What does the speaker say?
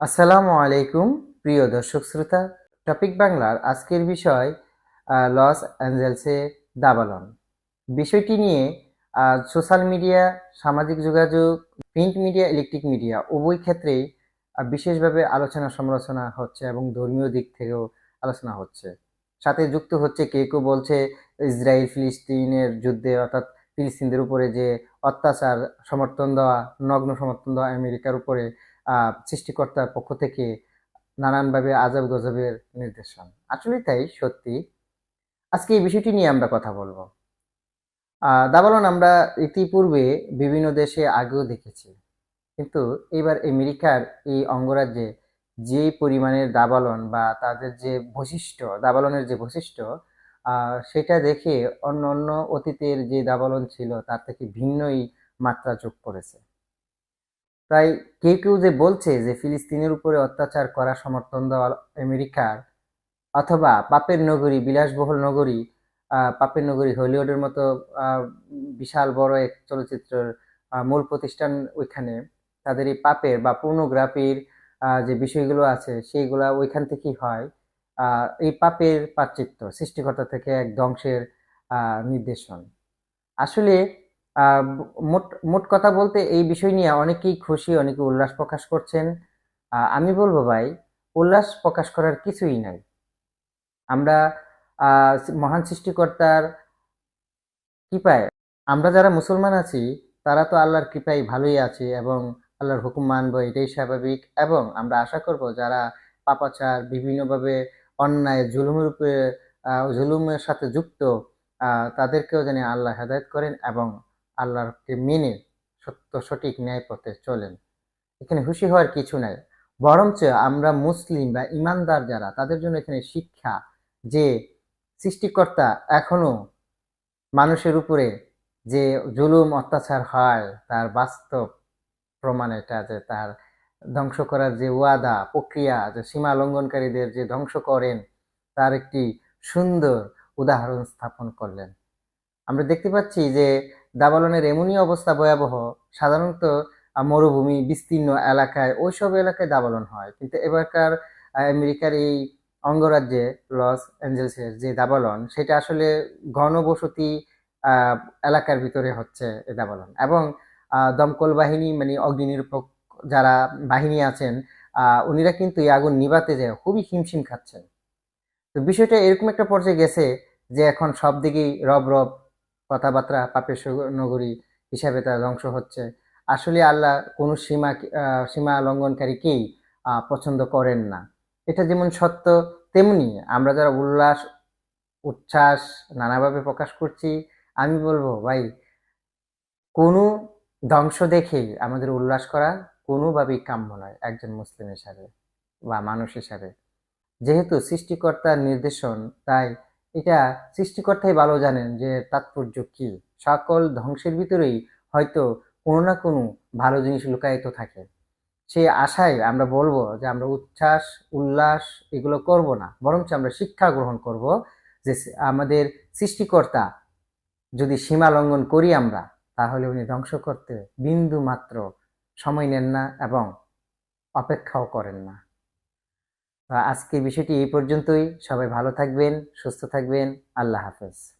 আসসালামু আলাইকুম প্রিয় দর্শক শ্রোতা। টপিক বাংলার আজকের বিষয় লস অ্যাঞ্জেলসে দাবালন বিষয়টি নিয়ে সোশ্যাল মিডিয়া সামাজিক যোগাযোগ প্রিন্ট মিডিয়া ইলেকট্রিক মিডিয়া উভয় ক্ষেত্রেই আহ, বিশেষভাবে আলোচনা সমালোচনা হচ্ছে এবং ধর্মীয় দিক থেকেও আলোচনা হচ্ছে। সাথে যুক্ত হচ্ছে কে কেউ বলছে ইসরায়েল ফিলিস্তিনের যুদ্ধে অর্থাৎ ফিলিস্তিনদের উপরে যে অত্যাচার সমর্থন দেওয়া নগ্ন সমর্থন দেওয়া আমেরিকার উপরে সৃষ্টিকর্তার পক্ষ থেকে নানানভাবে আজব গজবের নির্দেশন আসলে তাই, সত্যি। আজকে এই বিষয়টি নিয়ে আমরা কথা বলব। দাবালন আমরা ইতিপূর্বে বিভিন্ন দেশে আগেও দেখেছি। কিন্তু এবার আমেরিকার এই অঙ্গরাজ্যে যে পরিমাণের দাবালন বা তাদের যে বৈশিষ্ট্য, দাবালনের যে বৈশিষ্ট্য সেটা দেখে অন্য অন্য অতীতের যে দাবালন ছিল, তার থেকে ভিন্নই মাত্রা যোগ করেছে। তাই কেউ কেউ যে বলছে যে ফিলিস্তিনের উপরে অত্যাচার করা সমর্থন দেওয়া আমেরিকার অথবা পাপের নগরী, বিলাসবহুল নগরী পাপের নগরী হলিউডের মতো বিশাল বড় এক চলচ্চিত্রের মূল প্রতিষ্ঠান ওইখানে, তাদের এই পাপের বা পর্নোগ্রাফির যে বিষয়গুলো আছে সেইগুলা ওইখান থেকেই হয়। এই পাপের পার্চিত্য সৃষ্টিকর্তা থেকে এক ধ্বংসের নির্দেশন। আসলে মোট মোট কথা বলতে এই বিষয় নিয়ে অনেকেই খুশি, অনেকে উল্লাস প্রকাশ করছেন। আমি বলব ভাই, উল্লাস প্রকাশ করার কিছুই নাই। আমরা মহান সৃষ্টিকর্তার কৃপায়, আমরা যারা মুসলমান আছি, তারা তো আল্লাহর কৃপায় ভালোই আছে এবং আল্লাহর হুকুম মানবো, এটাই স্বাভাবিক। এবং আমরা আশা করব যারা পাপাচার, বিভিন্নভাবে অন্যায় জুলুমের উপরে জুলুমের সাথে যুক্ত তাদেরকেও যেন আল্লাহ হেদায়ত করেন এবং আল্লাহকে মেনে সত্য, সঠিক ন্যায় পথে চলেন। এখানে খুশি হওয়ার কিছু নাই। বরঞ্চ আমরা মুসলিম বা ইমানদার যারা, তাদের জন্য এখানে শিক্ষা যে সৃষ্টিকর্তা এখনও মানুষের উপরে যে জুলুম, অত্যাচার হয়, তার বাস্তব প্রমাণ এটা যে তার ধ্বংস করার যে ওয়াদা, প্রক্রিয়া, যে সীমা লঙ্ঘনকারীদের যে ধ্বংস করেন, তার একটি সুন্দর উদাহরণ স্থাপন করলেন। আমরা দেখতে পাচ্ছি যে দাবালনের এমনই অবস্থা ভয়াবহ। সাধারণত মরুভূমি, বিস্তীর্ণ এলাকায় ওইসব এলাকায় দাবালন হয়। কিন্তু এবারকার আমেরিকার এই অঙ্গরাজ্যে, লস অ্যাঞ্জেলসের যে দাবালন সেটা আসলে ঘনবসতি এলাকার ভিতরে হচ্ছে এই দাবালন এবং দমকল বাহিনী মানে অগ্নি নিরপেক্ষ যারা বাহিনী আছেন উনিরা কিন্তু এই আগুন নিভাতে যায় খুবই হিমশিম খাচ্ছেন। তো বিষয়টা এরকম একটা পর্যায়ে গেছে যে এখন সব দিকেই রব রব কথাবার্তা পাপের নগরী হিসাবে তার ধ্বংস হচ্ছে। আসলে আল্লাহ কোনো সীমা সীমা লঙ্ঘনকারীকেই পছন্দ করেন না। এটা যেমন সত্য, তেমনি আমরা যারা উল্লাস, উচ্ছ্বাস নানাভাবে প্রকাশ করছি, আমি বলব, ভাই, কোনো ধ্বংস দেখেই আমাদের উল্লাস করা কোনোভাবেই কাম্য নয় একজন মুসলিম হিসাবে বা মানুষ হিসাবে। যেহেতু সৃষ্টিকর্তার নির্দেশন তাই এটা সৃষ্টিকর্তাই ভালো জানেন যে তাৎপর্য কি। সকল ধ্বংসের ভিতরেই হয়তো কোনো না কোনো ভালো জিনিস লুকায়িত থাকে। সেই আশায় আমরা বলব যে আমরা উচ্ছ্বাস, উল্লাস এগুলো করব না, বরঞ্চ আমরা শিক্ষা গ্রহণ করব যে আমাদের সৃষ্টিকর্তা যদি সীমা লঙ্ঘন করি আমরা, তাহলে উনি ধ্বংস করতে বিন্দু মাত্র সময় নেন না এবং অপেক্ষাও করেন না। আজকের বিষয়টি এই পর্যন্তই। সবাই ভালো থাকবেন সুস্থ থাকবেন। আল্লাহ হাফেজ।